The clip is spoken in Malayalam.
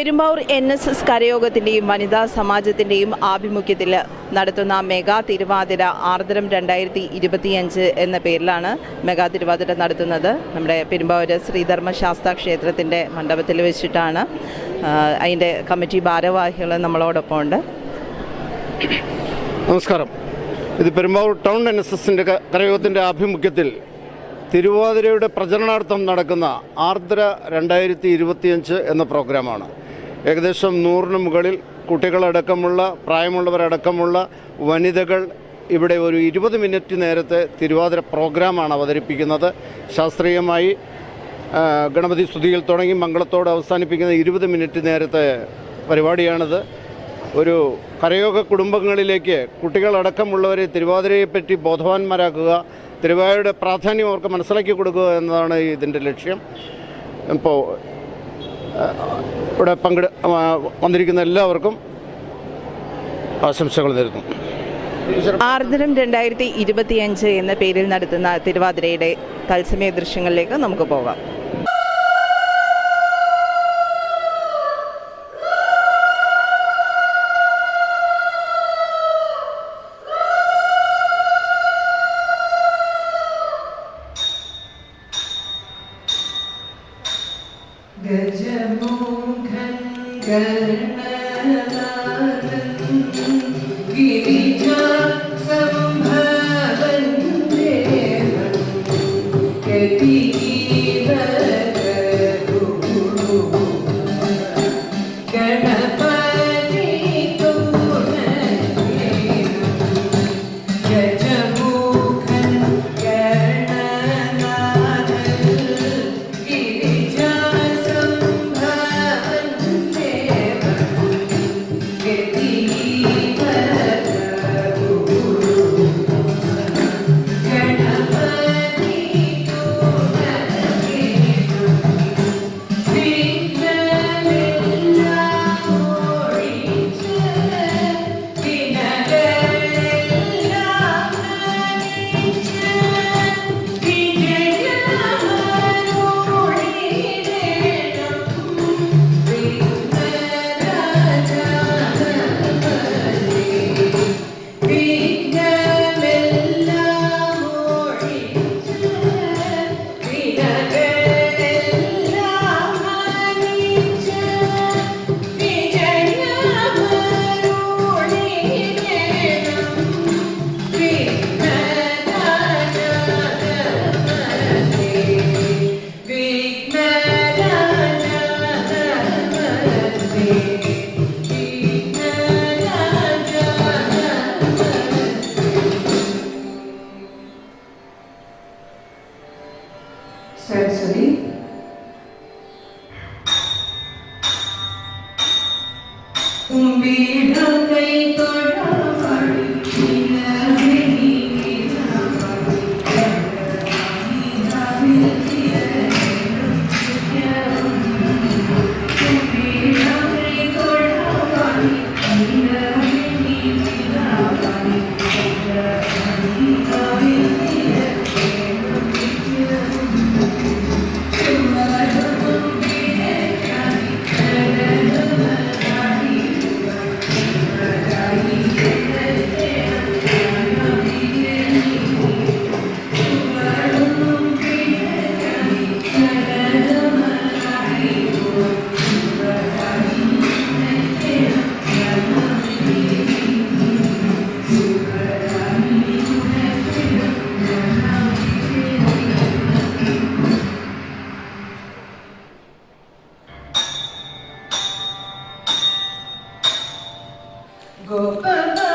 പെരുമ്പാവൂർ എൻ എസ് എസ് കരയോഗത്തിന്റെയും വനിതാ സമാജത്തിന്റെയും ആഭിമുഖ്യത്തിൽ നടത്തുന്ന മെഗാ തിരുവാതിര ആർദ്രം രണ്ടായിരത്തി ഇരുപത്തിയഞ്ച് എന്ന പേരിലാണ് മെഗാ തിരുവാതിര നടത്തുന്നത്. നമ്മുടെ പെരുമ്പാവൂർ ശ്രീധർമ്മശാസ്ത്ര ക്ഷേത്രത്തിന്റെ മണ്ഡപത്തിൽ വെച്ചിട്ടാണ് അതിന്റെ കമ്മിറ്റി ഭാരവാഹികൾ നമ്മളോടൊപ്പം ഉണ്ട്. നമസ്കാരം. ഇത് പെരുമ്പാവൂർ ടൗൺ എൻ എസ് എസിന്റെ കരയോഗത്തിന്റെ ആഭിമുഖ്യത്തിൽ തിരുവാതിരയുടെ പ്രചരണാർത്ഥം നടക്കുന്ന ആർദ്ര രണ്ടായിരത്തി ഇരുപത്തിയഞ്ച് എന്ന പ്രോഗ്രാമാണ്. ഏകദേശം നൂറിന് മുകളിൽ കുട്ടികളടക്കമുള്ള പ്രായമുള്ളവരടക്കമുള്ള വനിതകൾ ഇവിടെ ഒരു ഇരുപത് മിനിറ്റ് നേരത്തെ തിരുവാതിര പ്രോഗ്രാമാണ് അവതരിപ്പിക്കുന്നത്. ശാസ്ത്രീയമായി ഗണപതി സ്തുതിയിൽ തുടങ്ങി മംഗളത്തോടെ അവസാനിപ്പിക്കുന്ന ഇരുപത് മിനിറ്റ് നേരത്തെ പരിപാടിയാണിത്. ഒരു കരയോഗ കുടുംബങ്ങളിലേക്ക് കുട്ടികളടക്കമുള്ളവരെ തിരുവാതിരയെപ്പറ്റി ബോധവാന്മാരാക്കുക തിരുവാതിരയുടെ പ്രാധാന്യം അവർക്ക് മനസ്സിലാക്കി കൊടുക്കുക എന്നതാണ് ഇതിന്റെ ലക്ഷ്യം. ഇപ്പോൾ ഇവിടെ പങ്കെടു വന്നിരിക്കുന്ന എല്ലാവർക്കും ആശംസകൾ നേരുന്നു. ആർദ്രം രണ്ടായിരത്തി ഇരുപത്തിയഞ്ച് എന്ന പേരിൽ നടത്തുന്ന തിരുവാതിരയുടെ തത്സമയ ദൃശ്യങ്ങളിലേക്ക് നമുക്ക് പോകാം. கருணாதன் கிரி Go, go, go.